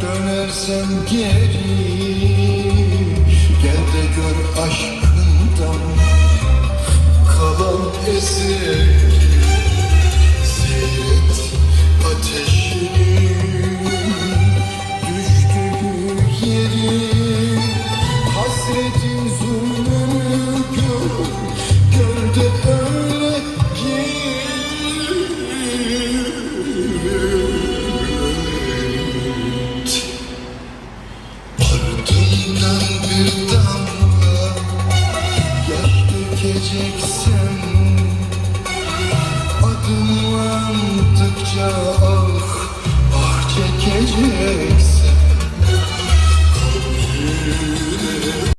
Dönersen geri Gel de gör aşkından Kalan esir. Ardından bir damla Yaş dökeceksen Adımlandıkça ah Ah çekeceksen